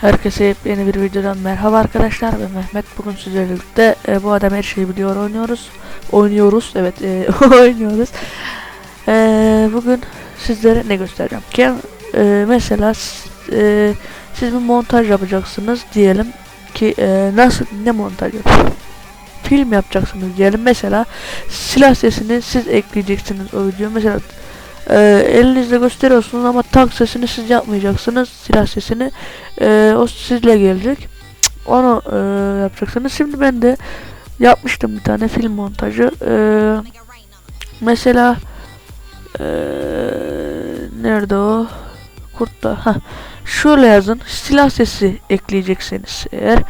Herkese yeni bir videodan merhaba arkadaşlar. Ben Mehmet. Bugün sizlerle e, bu adam her şeyi biliyor oynuyoruz. Oynuyoruz evet e, oynuyoruz. E, bugün sizlere ne göstereceğim? Ki e, mesela e, siz bir montaj yapacaksınız diyelim ki e, nasıl ne montaj yap film yapacaksınız diyelim. Mesela silah sesini siz ekleyeceksiniz o video. Mesela e, elinizle gösteriyorsunuz ama tank sesini siz yapmayacaksınız silah sesini. E, o sizle gelecek. Onu e, yapacaksınız. Şimdi ben de yapmıştım bir tane film montajı. E, mesela e, nerede o? Kurtta. Ha şöyle yazın. Silah sesi ekleyeceksiniz eğer.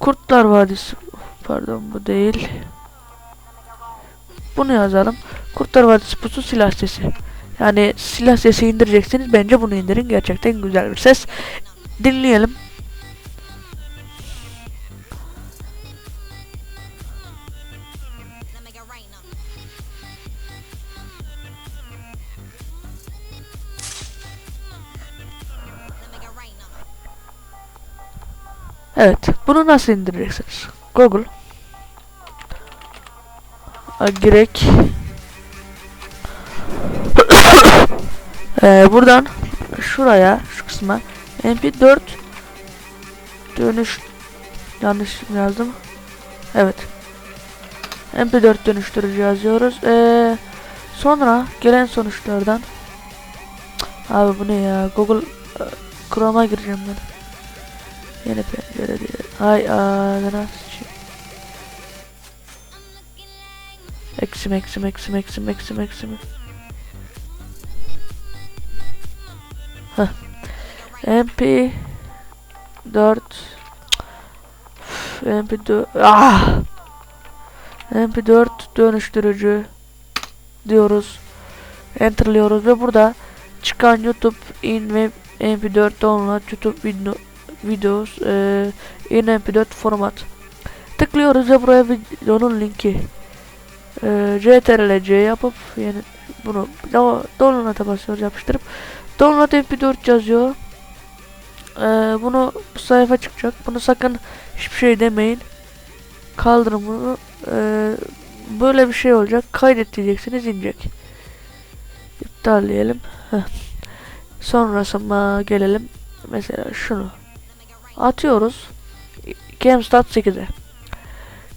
Kurtlar Vadisi. Pardon bu değil. Bunu yazalım Kurtlar Vadisi pusu silah sesi. Yani silah sesi indireceksiniz bence bunu indirin. Gerçekten güzel bir ses. Dinleyelim. Evet, bunu nasıl indireceksiniz? Google. A, Ee, buradan şuraya şu kısma mp4 dönüş yanlış yazdım evet mp4 dönüştürücü yazıyoruz ee, sonra gelen sonuçlardan abi bu ne ya google e, chrome'a gireceğim ben Yeni pencere diye. Ay sıçayım. Eksim eksim eksim eksim eksim eksim. MP 4 MP 4 ah! MP 4 dönüştürücü diyoruz. Enterliyoruz ve burada çıkan YouTube in ve MP4 download YouTube video videos e, in mp4 format. Tıklıyoruz ve buraya videonun linki e, ctrl c yapıp yani bunu do- download'a basıyoruz yapıştırıp. Download mp4 yazıyor. E, bunu bu sayfa çıkacak. Bunu sakın hiçbir şey demeyin. Kaldırın bunu. E, böyle bir şey olacak. Kaydet diyeceksiniz inecek. İptal diyelim. Heh. sonrasına gelelim. Mesela şunu. Atıyoruz. Camstat 8'e.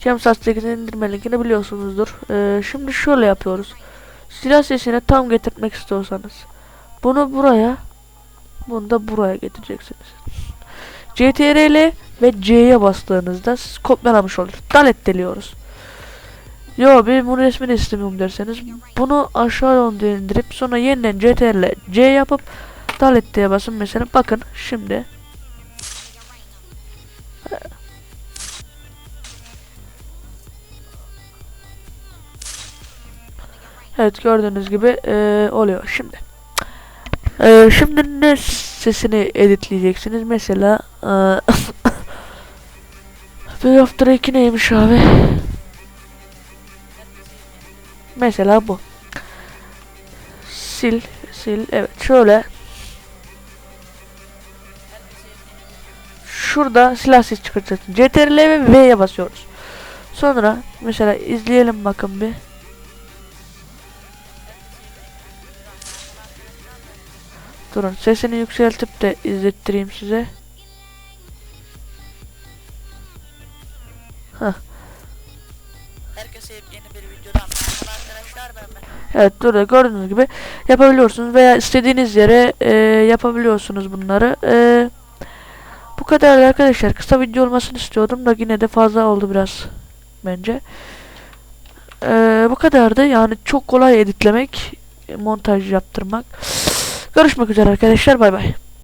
Camstat 8'in indirme linkini biliyorsunuzdur. Ee, şimdi şöyle yapıyoruz. Silah sesini tam getirmek istiyorsanız bunu buraya bunu da buraya getireceksiniz. CTRL ve C'ye bastığınızda siz kopyalamış olur. Dalet deliyoruz. Yo ben bu resmini istemiyorum derseniz bunu aşağı yönde indirip sonra yeniden CTRL C yapıp Dalet diye basın mesela bakın şimdi Evet gördüğünüz gibi eee, oluyor şimdi. Eee, şimdi ne sesini editleyeceksiniz mesela eee bir hafta iki neymiş abi? Mesela bu. Sil sil evet şöyle şurada silah sesi çıkartacaksın. CTRL ve V'ye basıyoruz. Sonra mesela izleyelim bakın bir. Durun sesini yükseltip de izlettireyim size. Hah. Herkese yeni bir videodan merhaba arkadaşlar ben Mehmet. Evet burada gördüğünüz gibi yapabiliyorsunuz veya istediğiniz yere e, yapabiliyorsunuz bunları. E, bu kadar arkadaşlar. Kısa video olmasını istiyordum da yine de fazla oldu biraz bence. E, bu kadardı. Yani çok kolay editlemek, montaj yaptırmak. Görüşmek üzere arkadaşlar. Bay bay.